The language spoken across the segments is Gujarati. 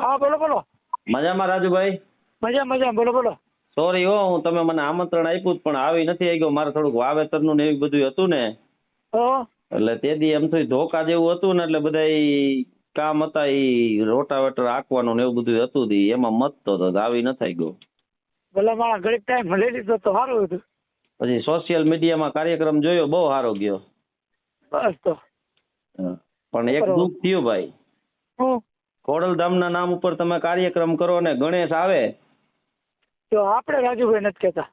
હા બોલો બોલો. મજામાં રાજુભાઈ? મજા મજા બોલો બોલો. સોરી હો હું તમે મને આમંત્રણ આપ્યું પણ આવી નથી આવી ગયો. મારે થોડુંક વાવેતરનું ને એવું બધું હતું ને. એટલે તે દી એમ થયું ધોકા જેવું હતું ને એટલે બધા કામ હતા એ રોટાવેટર આંકવાનું ને એવું બધું હતું દી. એમાં મતતો તો આવી ન થઈ ગયો. ભલે મારા ઘડીક ટાઈમ લઈ લીધો તો સારું હતું. પછી સોશિયલ મીડિયામાં કાર્યક્રમ જોયો બહુ સારો ગયો. બસ તો. પણ એક દુઃખ થયું ભાઈ. ખોડલધામના નામ ઉપર તમે કાર્યક્રમ કરો ને ગણેશ આવે. તો આપણે રાજુભાઈ નથી કહેતા.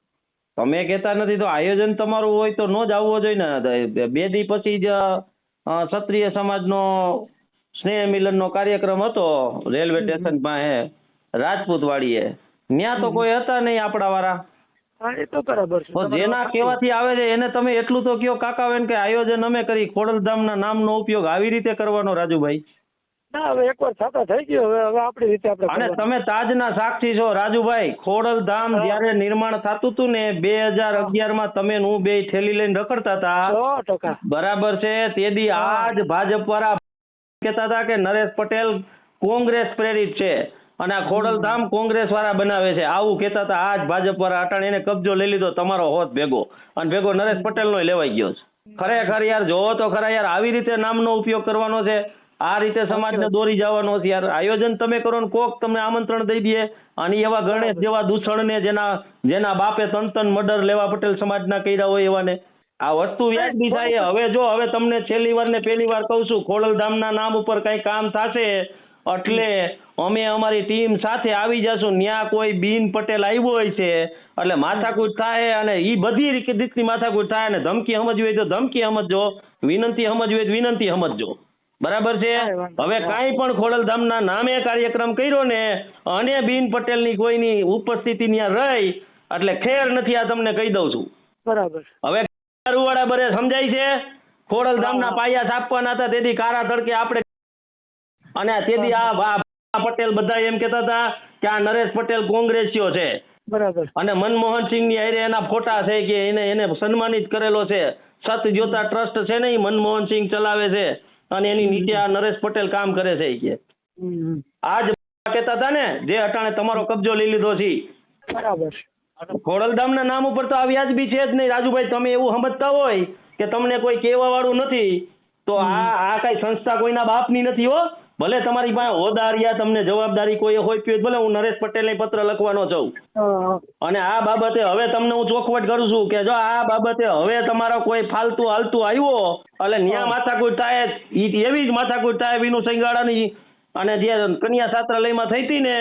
તમે કહેતા નથી તો આયોજન તમારું હોય તો નો જ આવવો જોઈએ ને. બે દી પછી જ ક્ષત્રિય સમાજનો સ્નેહ મિલનનો કાર્યક્રમ હતો રેલવે સ્ટેશન પાસે રાજપૂત વાડીએ ત્યાં તો કોઈ હતા નહીં આપણા વાળા તો બરાબર છે. જેના કેવાથી આવે છે એને તમે એટલું તો કયો કાકાબેન કે આયોજન અમે કરી. ખોડલધામના નામનો ઉપયોગ આવી રીતે કરવાનો રાજુભાઈ. ના હવે એકવાર છાતા થઈ ગયો હવે હવે આપણી રીતે આપણે અને તમે તાજના સાક્ષી છો રાજુભાઈ. ખોડલધામ. જ્યારે નિર્માણ થતું હતું ને બે હજાર અગિયારમાં તમે હું બે થેલી લઈને રખડતા હતા. ટકા. બરાબર છે. તે આજ ભાજપ વાળા કહેતા હતા કે નરેશ પટેલ કોંગ્રેસ પ્રેરિત છે. અને આ ખોડલધામ કોંગ્રેસ વાળા બનાવે છે. આવું કહેતા હતા આજ ભાજપ વાળા અટાણી. એને કબજો લઈ લીધો. તમારો હોત ભેગો. અને ભેગો નરેશ પટેલ નો લેવાઈ ગયો છે. ખરેખર યાર જોવો તો ખરા યાર આવી રીતે નામનો ઉપયોગ કરવાનો છે. આ રીતે સમાજને દોરી જવાનો છે. યાર આયોજન તમે કરો ને કોક તમને આમંત્રણ દઈ દે. અને એવા ગણેશ જેવા દૂષણને જેના જેના બાપે તન તન મર્ડર લેવા પટેલ સમાજના કર્યા હોય એવાને. આ વસ્તુ વ્યાજબી થાય. હવે જો હવે તમને છેલ્લી વાર ને પહેલી વાર કહું છું ખોડલધામના નામ ઉપર કઈ કામ થશે એટલે અમે અમારી ટીમ સાથે આવી જશું. ન્યા કોઈ બીન પટેલ આવ્યો હોય છે એટલે માથાકૂટ થાય અને એ બધી રીતે રીતની માથાકૂટ થાય અને ધમકી સમજવી હોય તો ધમકી સમજજો. વિનંતી સમજવી હોય તો વિનંતી સમજજો. બરાબર છે? હવે કઈ પણ ખોડલધામના નામે કાર્યક્રમ કર્યો ને અને બીન પટેલની કોઈની ઉપસ્થિતિ ત્યાં રહી એટલે ખેર નથી આ તમને કહી દઉં છું. બરાબર. હવે રૂવાડા બરે સમજાય છે? ખોડલધામના. પાયા છાપવાના હતા તેથી કારા તડકે આપણે અને તેથી આ આ પટેલ બધા એમ કહેતા હતા કે આ નરેશ પટેલ કોંગ્રેસીઓ છે. બરાબર. અને મનમોહન સિંહની હારે એના ફોટા છે કે એને એને સન્માનિત કરેલો છે. સત જોતા ટ્રસ્ટ છે ને એ મનમોહન સિંહ ચલાવે છે. અને એની નીચે આ નરેશ પટેલ કામ કરે છે કે. આજ કહેતા હતા ને જે અટાણે તમારો કબજો લઈ લીધો છે બરાબર બરાબર. ખોડલધામના નામ ઉપર તો આ વ્યાજબી છે જ નહીં. રાજુભાઈ તમે એવું સમજતા હોય કે તમને કોઈ કહેવા વાળું નથી તો આ આ કઈ સંસ્થા કોઈના બાપની નથી હો. ભલે તમારી પાસે હોદારિયા તમને જવાબદારી કોઈ હોય તો ભલે હું નરેશ પટેલને પત્ર લખવાનો છું. અને આ બાબતે હવે તમને હું ચોખવટ કરું છું કે જો આ બાબતે હવે તમારો કોઈ ફાલતુ હાલતું આવ્યો એટલે ન્યા માથાકૂટ થાય ઈ એવી જ માથાકૂટ થાય વિનુ સંગાડાની અને જે કન્યા છાત્રાલયમાં થઈ હતી ને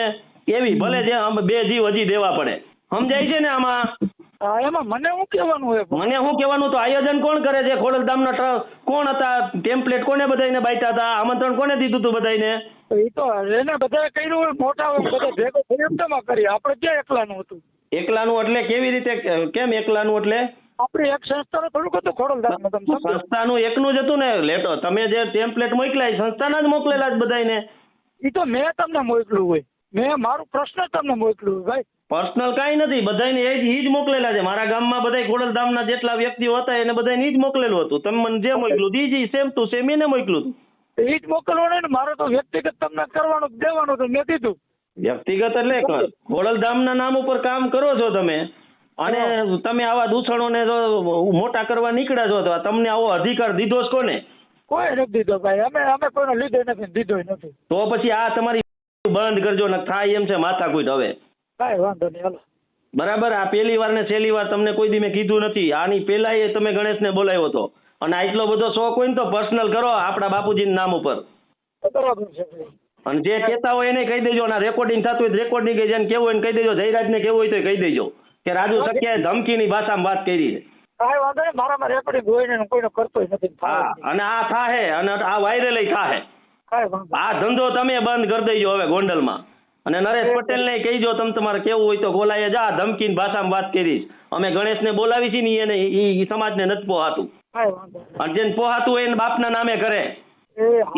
એવી ભલે જે બે જીવ હજી દેવા પડે. સમજાય છે ને આમાં? એમાં મને શું કહેવાનું હોય મને શું કહેવાનું તો આયોજન કોણ કરે છે? ખોડલધામના ના કોણ હતા? ટેમ્પલેટ કોને બધાને બાઈટા હતા? આમંત્રણ કોને દીધું હતું બધાને એ તો એને બધા કર્યું હોય મોટા બધા ભેગો થઈ એમ તેમાં કરી આપણે ક્યાં એકલાનું હતું? એકલાનું એટલે કેવી રીતે કેમ એકલાનું એટલે? આપણે એક સંસ્થાનું થોડુંક હતું સમજો. સંસ્થાનું એકનું જ હતું ને લેટો તમે જે ટેમ્પલેટ મોકલ્યા એ સંસ્થાના જ મોકલેલા જ બધાને એ તો મેં તમને મોકલ્યું હોય. મેં મારું પ્રશ્ન તમને મોકલ્યું હોય ભાઈ. પર્સનલ કાંઈ નથી બધાને એ જ જ મોકલેલા છે. મારા ગામમાં બધા ખોડલધામના જેટલા વ્યક્તિઓ હતા એને બધાને જ મોકલેલું હતું. તમે મને જે મોકલું જ સેમ ટુ સેમ એને મોકલું હતું. એ જ મોકલવાનું ને મારે તો વ્યક્તિગત તમને કરવાનું દેવાનું તો મેં કીધું. વ્યક્તિગત એટલે ખોડલધામના નામ ઉપર કામ કરો છો તમે અને તમે આવા દૂષણોને જો મોટા કરવા નીકળ્યા છો તો તમને આવો અધિકાર દીધો છે કોને? કોઈ નથી દીધો ભાઈ. અમે અમે કોઈનો લીધો નથી દીધો નથી. તો પછી આ તમારી બંધ કરજો ને થાય એમ છે માથા કુટ હવે. કાંઈ વાંધો નહીં હાલો. બરાબર આ પહેલી વાર ને છેલ્લી વાર તમને કોઈ દી મેં કીધું નથી. આની પહેલા એ તમે ગણેશને બોલાવ્યો હતો. અને આટલો બધો શોખ હોય ને તો પર્સનલ કરો આપણા બાપુજીના નામ ઉપર. બરાબર છે અને જે કહેતા હોય એને કહી દેજો અને રેકોર્ડિંગ થતું હોય રેકોર્ડિંગ કહી જાય કેવું હોય એને કહી દેજો. જયરાજને કેવું હોય તો કહી દેજો. કે રાજુ સખ્યાએ ધમકીની ભાષામાં વાત કરી છે. કાંઈ વાંધો નહીં મારામાં રેકોર્ડિંગ હોય ને હું કોઈને નથી હા અને આ થાહે અને આ વાયરલ થાહે. આ ધંધો તમે બંધ કરી દેજો હવે ગોંડલમાં. અને નરેશ પટેલને કહીજો તમે તમારે કેવું હોય તો બોલાય જા ધમકીની ભાષામાં વાત કરીશ. અમે ગણેશને બોલાવી છીએ ને ઈ એને ઈ ઈ સમાજને નથી પોહાતું. અને જેને પોહાતું હોય એને બાપના નામે કરે.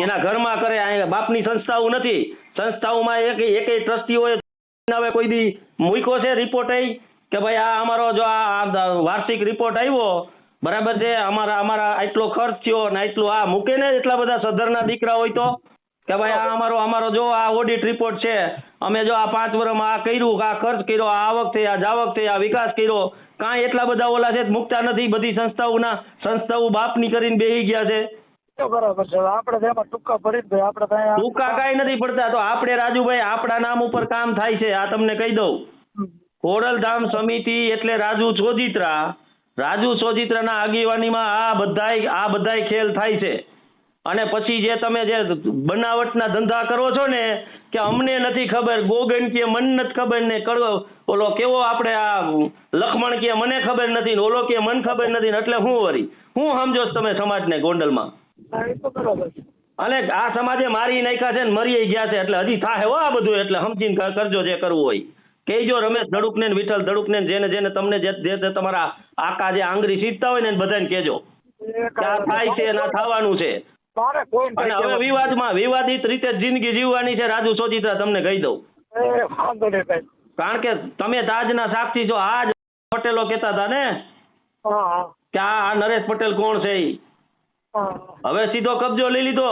એના ઘરમાં કરે બાપની સંસ્થાઓ નથી. સંસ્થાઓમાં એક એક ટ્રસ્ટીઓએ હવે કોઈ દી મૂક્યો છે રિપોર્ટ કે ભાઈ આ અમારો જો આ આ વાર્ષિક રિપોર્ટ આવ્યો બરાબર છે? અમારા અમારા આટલો ખર્ચ થયો ને આટલું આ મૂકે ને એટલા બધા સધરના દીકરા હોય તો? કે ભાઈ આ અમારો અમારો જો આ ઓડિટ રિપોર્ટ છે અમે જો આ પાંચ વર્ષમાં આ કર્યું આ ખર્ચ કર્યો આ આવક થઈ આ જાવક થઈ આ વિકાસ કર્યો કાંઈ એટલા બધા ઓલા છે મુકતા નથી બધી સંસ્થાઓના સંસ્થાઓ બાપની કરીને બેહી ગયા છે. બરાબર છે આપણે એમાં ટૂંકા ભરી ભાઈ આપણે ટૂંકા કાંઈ નથી પડતા તો આપણે રાજુભાઈ આપણા નામ ઉપર કામ થાય છે આ તમને કહી દઉં. ખોડલધામ સમિતિ એટલે રાજુ સોજિત્રા. રાજુ સોજિત્રાના આગેવાનીમાં આ બધાય આ બધાય ખેલ થાય છે. અને પછી જે તમે જે બનાવટના ધંધા કરો છો ને કે અમને નથી ખબર ગોગન કે મન નથી ખબર ને કરો ઓલો કેવો આપણે આ લખમણ કે મને ખબર નથી ને ઓલો કે મન ખબર નથી એટલે હું વરી? હું સમજો તમે સમાજને ગોંડલમાં? અને આ સમાજે મારી નાખ્યા છે ને મરી ગયા છે એટલે હજી થાય હો આ બધું એટલે સમજીને કરજો જે કરવું હોય. કહેજો રમેશ ધડુક ને વિઠ્ઠલ ધડુક ને જેને જેને તમને જે તમારા આકા જે આંગળી સીધતા હોય ને બધાને કહેજો. ક્યાં થાય છે ના થવાનું છે. મારે કોઈ હવે વિવાદમાં વિવાદિત રીતે જિંદગી જીવવાની છે. રાજુ સોજિત્રા તમને કહી દઉં. વાંધો નહીં ભાઈ. કારણ કે તમે તાજના સાક્ષી છો. આજ પટેલો કહેતા હતા ને? કે આ નરેશ પટેલ કોણ છે હવે સીધો કબજો લઈ લીધો.